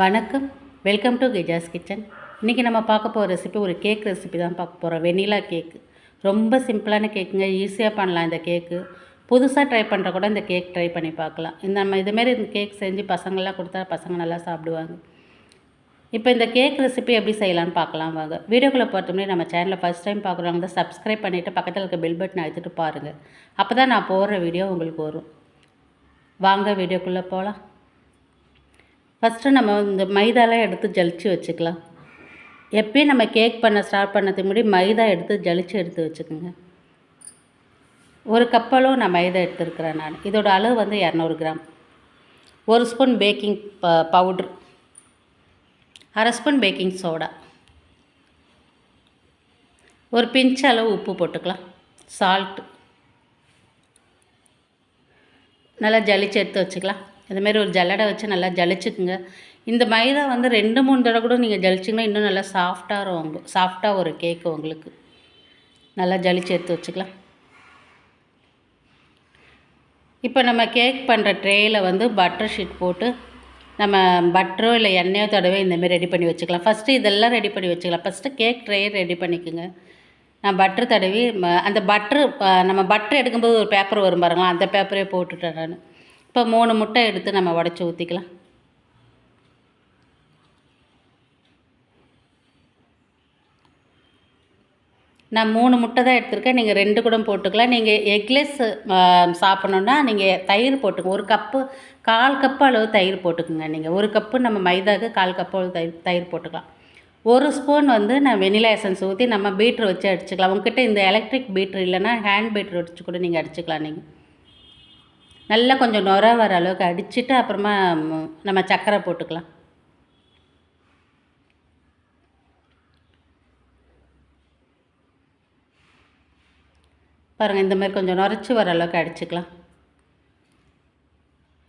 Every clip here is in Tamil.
வணக்கம். வெல்கம் டு கிஜாஸ் கிச்சன் இன்றைக்கி நம்ம பார்க்க போகிற ரெசிபி ஒரு கேக் ரெசிபி தான் பார்க்க போகிறோம் வெண்ணிலா கேக்கு ரொம்ப சிம்பிளான கேக்குங்க ஈஸியாக பண்ணலாம் இந்த கேக்கு புதுசாக ட்ரை பண்ணுற கூட இந்த கேக் ட்ரை பண்ணி பார்க்கலாம். இந்த நம்ம இதுமாரி இந்த கேக் செஞ்சு பசங்கள்லாம் கொடுத்தா பசங்க நல்லா சாப்பிடுவாங்க. இப்போ இந்த கேக் ரெசிபி எப்படி செய்யலாம்னு பார்க்கலாம் வாங்க. வீடியோக்குள்ளே பார்த்தோம்னே நம்ம சேனலில் ஃபஸ்ட் டைம் பார்க்குறவங்க தான் சப்ஸ்கிரைப் பண்ணிவிட்டு பக்கத்தில் இருக்க பெல் பட்டன் அழுத்திட்டு பாருங்கள் அப்போ தான் நான் போடுற வீடியோ உங்களுக்கு வரும். வாங்க வீடியோக்குள்ளே போகலாம் ஃபஸ்ட்டு நம்ம இந்த மைதாலாம் எடுத்து ஜலிச்சு வச்சுக்கலாம். எப்பயும் நம்ம கேக் பண்ண ஸ்டார்ட் பண்ணதுக்கு முன்னாடி மைதா எடுத்து ஜலிச்சு எடுத்து வச்சுக்கோங்க. ஒரு கப் நான் மைதா எடுத்துருக்கிறேன் நான். இதோட அளவு வந்து இரநூறு கிராம். ஒரு ஸ்பூன் பேக்கிங் ப பவுட்ரு. அரை ஸ்பூன் பேக்கிங் சோடா. ஒரு பிஞ்ச் அளவு உப்பு போட்டுக்கலாம். சால்ட்டு நல்லா ஜலிச்சு எடுத்து வச்சுக்கலாம். இதுமாரி ஒரு ஜல்லடை வச்சு நல்லா ஜலிச்சுக்குங்க. இந்த மைதா வந்து ரெண்டு மூணு தடவை கூட நீங்கள் ஜலிச்சிங்கன்னா இன்னும் நல்லா சாஃப்டாக இருக்கும் உங்களுக்கு. சாஃப்டாக ஒரு கேக்கு உங்களுக்கு. நல்லா ஜலிச்சு எடுத்து வச்சுக்கலாம். இப்போ நம்ம கேக் பண்ணுற ட்ரேயில் வந்து பட்டர் ஷீட் போட்டு நம்ம பட்டரோ இல்லை எண்ணெயோ தடவை இந்தமாரி ரெடி பண்ணி வச்சுக்கலாம். ஃபஸ்ட்டு இதெல்லாம் ரெடி பண்ணி வச்சுக்கலாம். ஃபஸ்ட்டு கேக் ட்ரே ரெடி பண்ணிக்கோங்க. நான் பட்டர் தடவி ம- அந்த பட்ரு நம்ம பட்டர் எடுக்கும்போது ஒரு பேப்பர் வரும் பாருங்களா அந்த பேப்பரே போட்டுட்டேன் நான். இப்போ மூணு முட்டை எடுத்து நம்ம உடச்சி ஊற்றிக்கலாம் நான் மூணு முட்டை தான் எடுத்திருக்கேன். நீங்கள் ரெண்டு கூட போட்டுக்கலாம். நீங்கள் எக்லெஸ் சாப்பிட்ணுன்னா நீங்கள் தயிர் போட்டுக்கோங்க. ஒரு கப்பு கால் கப்பு அளவு தயிர் போட்டுக்கோங்க நீங்கள் ஒரு கப்பு நம்ம மைதாவுக்கு கால் கப்பு அளவு தயிர் தயிர் போட்டுக்கலாம். ஒரு ஸ்பூன் வந்து நான் வெனிலா எசன்ஸ் ஊற்றி நம்ம பீட்ரு வச்சு அடிச்சுக்கலாம். உங்ககிட்ட இந்த எலக்ட்ரிக் பீட்ரு இல்லைன்னா ஹேண்ட் பீட்ரு வச்சு கூட நீங்கள் அடிச்சுக்கலாம் நீங்கள் நல்லா கொஞ்சம் நுர வர அளவுக்கு அடிச்சுட்டு அப்புறமா நம்ம சர்க்கரை போட்டுக்கலாம். பாருங்கள் இந்த மாதிரி கொஞ்சம் நுரைச்சி வர அளவுக்கு அடிச்சுக்கலாம்.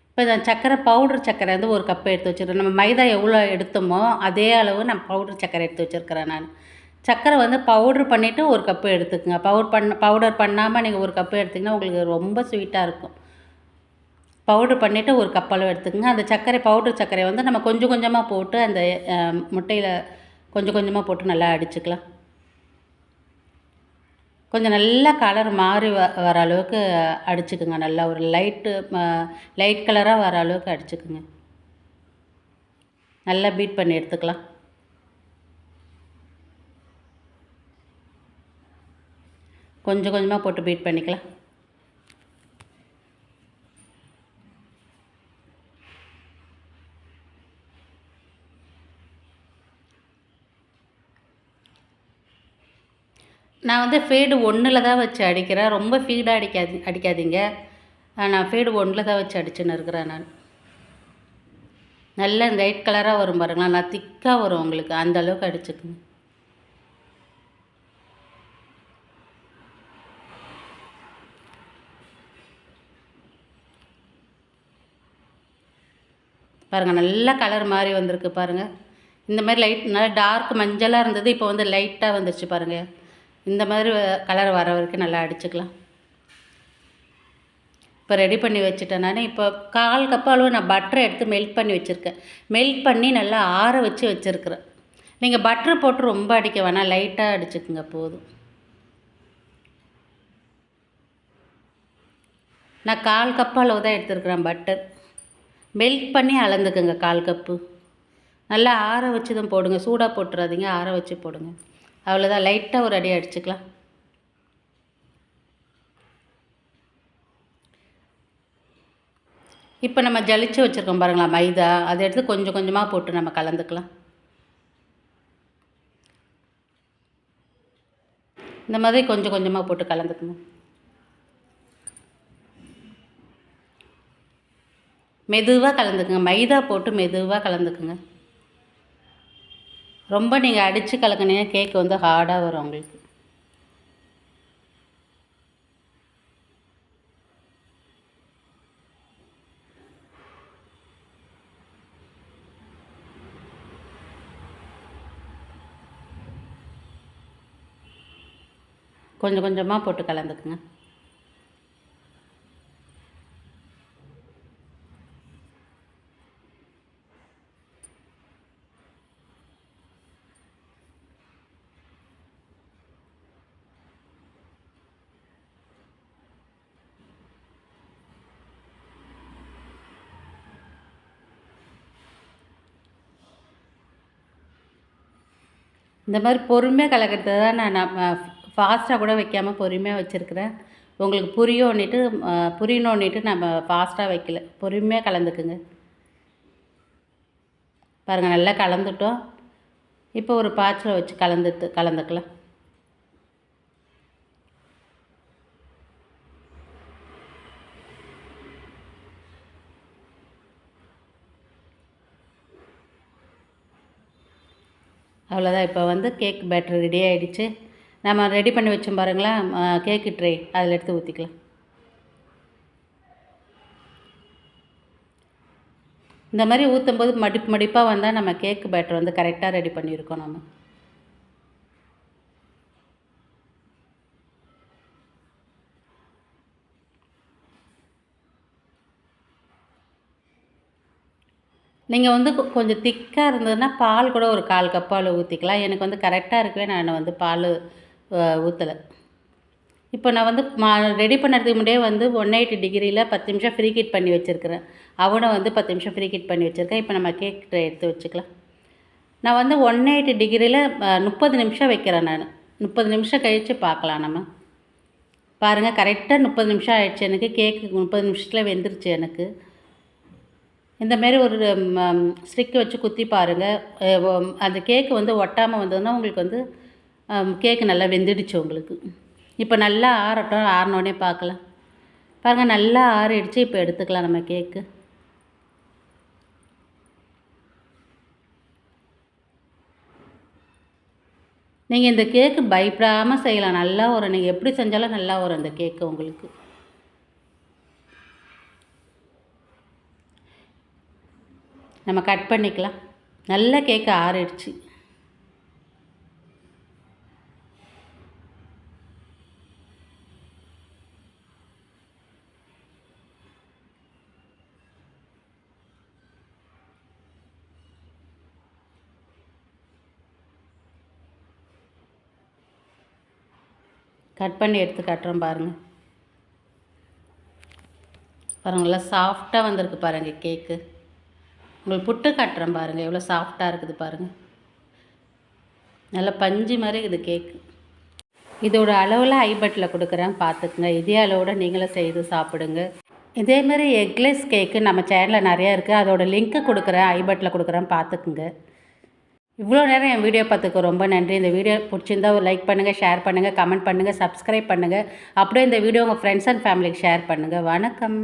இப்போ இந்த சர்க்கரை பவுடர் சர்க்கரை வந்து ஒரு கப்பு எடுத்து வச்சுருக்கேன் நம்ம மைதா எவ்வளோ எடுத்தோமோ அதே அளவு நான் பவுடர் சர்க்கரை எடுத்து வச்சுருக்கிறேன் நான். சர்க்கரை வந்து பவுட்ரு பண்ணிவிட்டு ஒரு கப்பு எடுத்துக்கோங்க. பவுடர் பண்ண பவுடர் பண்ணாமல் நீங்கள் ஒரு கப்பு எடுத்திங்கன்னா உங்களுக்கு ரொம்ப ஸ்வீட்டாக இருக்கும். பவுட்ரு பண்ணிவிட்டு ஒரு கப்பளவு எடுத்துக்கோங்க. அந்த சர்க்கரை பவுட்ரு சர்க்கரை வந்து நம்ம கொஞ்சம் கொஞ்சமாக போட்டு அந்த முட்டையில் கொஞ்சம் கொஞ்சமாக போட்டு நல்லா அடிச்சுக்கலாம். கொஞ்சம் நல்லா கலர் மாறி வ வர அளவுக்கு அடிச்சுக்குங்க. நல்லா ஒரு லைட்டு லைட் கலராக வர அளவுக்கு அடிச்சுக்குங்க. நல்லா பீட் பண்ணி எடுத்துக்கலாம். கொஞ்சம் கொஞ்சமாக போட்டு பீட் பண்ணிக்கலாம். நான் வந்து ஃபேடு ஒன்றில் தான் வச்சு அடிக்கிறேன். ரொம்ப ஃபீடாக அடிக்காது அடிக்காதீங்க. ஆ, நான் ஃபேடு ஒன்றில் தான் வச்சு அடிச்சுன்னு இருக்கிறேன் நான். நல்ல லைட் கலராக வரும் பாருங்களா நான் திக்காக வரும் உங்களுக்கு. அந்த அளவுக்கு அடிச்சுக்குங்க. பாருங்கள் நல்லா கலர் மாறி வந்திருக்கு பாருங்கள் இந்த மாதிரி லைட் நல்லா டார்க் மஞ்சளாக இருந்தது. இப்போ வந்து லைட்டாக வந்துருச்சு பாருங்கள் இந்த மாதிரி கலர் வர வரைக்கும் நல்லா அடிச்சுக்கலாம். இப்போ ரெடி பண்ணி வச்சுட்டேன் நான். இப்போ கால் கப்பு அளவு நான் பட்டரை எடுத்து மெல்ட் பண்ணி வச்சுருக்கேன். மெல்ட் பண்ணி நல்லா ஆற வச்சு வச்சுருக்கிறேன். நீங்கள் பட்டர் போட்டு ரொம்ப அடிக்க வேணாம். லைட்டாக அடிச்சுக்குங்க போதும். நான் கால் கப்பு அளவு தான் எடுத்துருக்குறேன் பட்டர் மெல்ட் பண்ணி அளந்துக்குங்க கால் கப்பு நல்லா ஆற வச்சு தான் போடுங்க. சூடாக போட்டுறாதீங்க ஆற வச்சு போடுங்க. அவ்வளோதான் லைட்டாக ஒரு அடி அடிச்சுக்கலாம். இப்போ நம்ம ஜலிச்சு வச்சுருக்கோம் பாருங்களா மைதா. அதை எடுத்து கொஞ்சம் கொஞ்சமாக போட்டு நம்ம கலந்துக்கலாம். இந்த மாதிரி கொஞ்சம் கொஞ்சமாக போட்டு கலந்துக்கணும். மெதுவாக கலந்துக்குங்க. மைதா போட்டு மெதுவாக கலந்துக்குங்க. ரொம்ப நீங்கள் அடித்து கலக்குனீங்க கேக் வந்து ஹார்டாக வரும் உங்களுக்கு. கொஞ்சம் கொஞ்சமாக போட்டு கலந்துக்குங்க. இந்த மாதிரி பொறுமையாக கலக்கிறது தான் நான் நான் ஃபாஸ்ட்டாக கூட வைக்காமல் பொறுமையாக வச்சுருக்கிறேன். உங்களுக்கு புரியணுன்ட்டு புரியணுன்ட்டு நம்ம ஃபாஸ்ட்டாக வைக்கல. பொறுமையாக கலந்துக்குங்க. பாருங்கள் நல்லா கலந்துட்டோம். இப்போ ஒரு பாத்திரம் வச்சு கலந்துட்டு கலந்துக்கலாம். அவ்வளோதான் இப்போ வந்து கேக் பேட்டர் ரெடி ஆகிடுச்சு நம்ம ரெடி பண்ணி வச்சோம் பாருங்களேன் கேக்கு ட்ரே அதில் எடுத்து ஊற்றிக்கலாம் இந்த மாதிரி ஊற்றும் போது மடிப்பு மடிப்பாக வந்தால் நம்ம கேக்கு பேட்டர் வந்து கரெக்டாக ரெடி பண்ணியிருக்கோம் நம்ம நீங்கள் வந்து கொஞ்சம் திக்காக இருந்ததுன்னா பால் கூட ஒரு கால் கப்பால் ஊற்றிக்கலாம் எனக்கு வந்து கரெக்டாக இருக்கவே நான் வந்து பால் ஊற்றலை இப்போ நான் வந்து மா ரெடி பண்ணுறதுக்கு முன்னாடியே வந்து ஒன் எயிட்டி டிகிரியில் பத்து நிமிஷம் ஃப்ரீ ஹீட் பண்ணி வச்சுருக்கிறேன். அவனை வந்து பத்து நிமிஷம் ஃப்ரீ ஹீட் பண்ணி வச்சுருக்கேன். இப்போ நம்ம கேக் ட்ரை எடுத்து வச்சுக்கலாம். நான் வந்து ஒன் எயிட்டி டிகிரியில் முப்பது நிமிஷம் வைக்கிறேன் நான். முப்பது நிமிஷம் கழித்து பார்க்கலாம் நம்ம. பாருங்கள் கரெக்டாக முப்பது நிமிஷம் ஆயிடுச்சு எனக்கு. கேக்கு முப்பது நிமிஷத்தில் வெந்துருச்சு எனக்கு. இந்த மாரி ஒரு ஸ்டிக் வச்சு குத்தி பாருங்கள் அந்த கேக்கு வந்து ஒட்டாமல் வந்ததுன்னா உங்களுக்கு வந்து கேக்கு நல்லா வெந்துடுச்சு உங்களுக்கு. இப்போ நல்லா ஆறட்டும் ஆறினோடனே பார்க்கலாம் பாருங்கள் நல்லா ஆறிடுச்சு. இப்போ எடுத்துக்கலாம் நம்ம கேக்கு. நீங்கள் இந்த கேக்கு பயப்படாமல் செய்யலாம். நல்லா வரும் நீங்கள் எப்படி செஞ்சாலும் நல்லா வரும் அந்த கேக்கு உங்களுக்கு. நம்ம கட் பண்ணிக்கலாம். நல்ல கேக்கு ஆறிடுச்சு. கட் பண்ணி எடுத்து கட்டுறோம் பாருங்கள் பாருங்களா சாஃப்டாக வந்திருக்கு பாருங்கள் கேக்கு உங்களுக்கு புட்டு காட்டுறேன் பாருங்கள் எவ்வளோ சாஃப்டாக இருக்குது பாருங்கள் நல்லா பஞ்சு மாதிரி இருக்குது கேக்கு இதோட அளவில் ஐபட்டில் கொடுக்குறேன். பார்த்துக்குங்க. இதே அளவோட நீங்களும் செய்து சாப்பிடுங்க. இதேமாரி எக்லெஸ் கேக்கு நம்ம சேனலில் நிறையா இருக்குது அதோட லிங்க்கு கொடுக்குறேன். ஐபட்டில் கொடுக்குறேன். பார்த்துக்குங்க. இவ்வளோ நேரம் என் வீடியோ பார்த்துக்க ரொம்ப நன்றி. இந்த வீடியோ பிடிச்சிருந்தா ஒரு லைக் பண்ணுங்கள் ஷேர் பண்ணுங்கள் கமெண்ட் பண்ணுங்கள் சப்ஸ்கிரைப் பண்ணுங்கள் அப்படியே இந்த வீடியோ உங்கள் ஃப்ரெண்ட்ஸ் அண்ட் ஃபேமிலிக்கு ஷேர் பண்ணுங்கள் வணக்கம்.